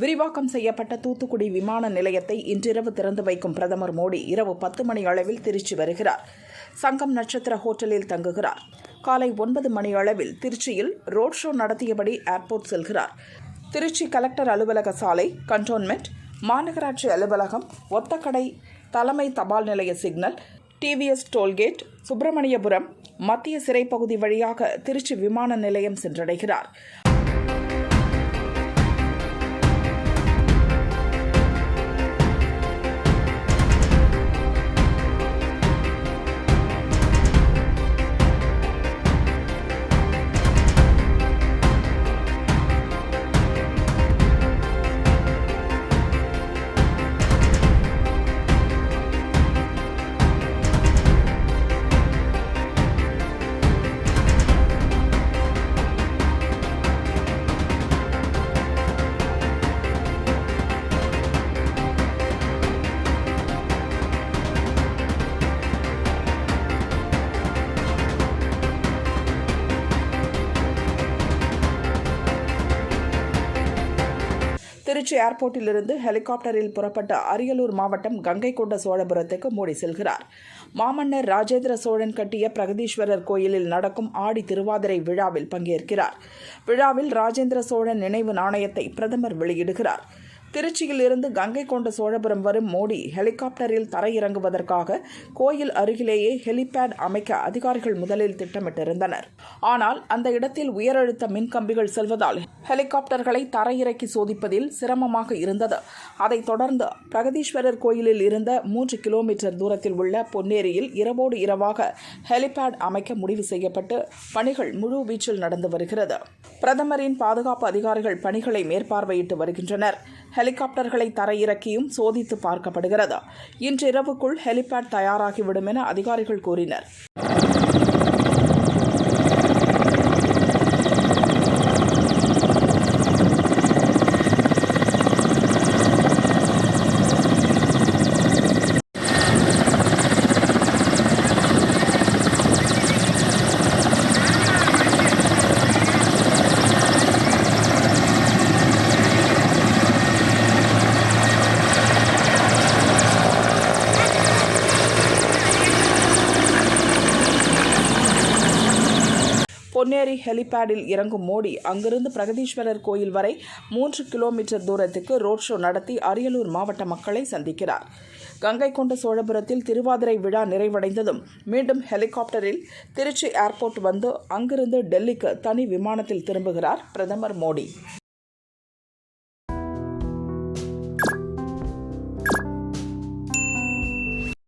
விரிவாக்கம் செய்யப்பட்ட தூத்துக்குடி விமான நிலையத்தை இன்றிரவு திறந்து வைக்கும் பிரதமர் மோடி இரவு பத்து மணி அளவில் திருச்சி வருகிறார். சங்கம் நட்சத்திர ஹோட்டலில் தங்குகிறார். காலை ஒன்பது மணி அளவில் திருச்சியில் ரோட் ஷோ நடத்தியபடி ஏர்போர்ட் செல்கிறார். திருச்சி கலெக்டர் அலுவலக சாலை கண்டோன்மெண்ட் மாநகராட்சி அலுவலகம் ஒத்தக்கடை தலைமை தபால் நிலைய சிக்னல் டிவிஎஸ் டோல்கேட் சுப்பிரமணியபுரம் மத்திய சிறைப்பகுதி வழியாக திருச்சி விமான நிலையம் சென்றடைகிறார். திருச்சி ஏர்போர்ட்டிலிருந்து ஹெலிகாப்டரில் புறப்பட்ட அரியலூர் மாவட்டம் கங்கை கொண்ட சோழபுரத்துக்கு மோடி செல்கிறார். மாமன்னர் ராஜேந்திர சோழன் கட்டிய பிரகதீஸ்வரர் கோயிலில் நடக்கும் ஆடி திருவாதிரை விழாவில் பங்கேற்கிறார். விழாவில் ராஜேந்திர சோழன் நினைவு நாணயத்தை பிரதமர் வெளியிடுகிறார். திருச்சியில் இருந்து கங்கை கொண்ட சோழபுரம் வரும் மோடி ஹெலிகாப்டரில் தரையிறங்குவதற்காக கோயில் அருகிலேயே ஹெலிபேட் அமைக்க அதிகாரிகள் முதலில் திட்டமிட்டிருந்தனர். ஆனால் அந்த இடத்தில் உயரழுத்த மின்கம்பிகள் செல்வதால் ஹெலிகாப்டர்களை தரையிறக்கி சோதிப்பதில் சிரமமாக இருந்தது. அதைத் தொடர்ந்து பிரகதீஸ்வரர் கோயிலில் இருந்த மூன்று கிலோமீட்டர் தூரத்தில் உள்ள பொன்னேரியில் இரவோடு இரவாக ஹெலிபேட் அமைக்க முடிவு செய்யப்பட்டு பணிகள் முழு வீச்சில் நடந்து வருகிறது. பிரதமரின் பாதுகாப்பு அதிகாரிகள் பணிகளை மேற்பார்வையிட்டு வருகின்றனர். ஹெலிகாப்டர்களை தரையிறக்கியும் சோதித்து பார்க்கப்படுகிறது. இன்றிரவுக்குள் ஹெலிபேட் தயாராகிவிடும் என அதிகாரிகள் கூறினர். பொன்னேரி ஹெலிபேடில் இறங்கும் மோடி அங்கிருந்து பிரகதீஸ்வரர் கோயில் வரை மூன்று கிலோமீட்டர் தூரத்துக்கு ரோட் ஷோ நடத்தி அரியலூர் மாவட்ட மக்களை சந்திக்கிறார். கங்கை கொண்ட சோழபுரத்தில் திருவாதிரை விழா நிறைவடைந்ததும் மீண்டும் ஹெலிகாப்டரில் திருச்சி ஏர்போர்ட் வந்து அங்கிருந்து டெல்லிக்கு தனி விமானத்தில் திரும்புகிறார் பிரதமர் மோடி.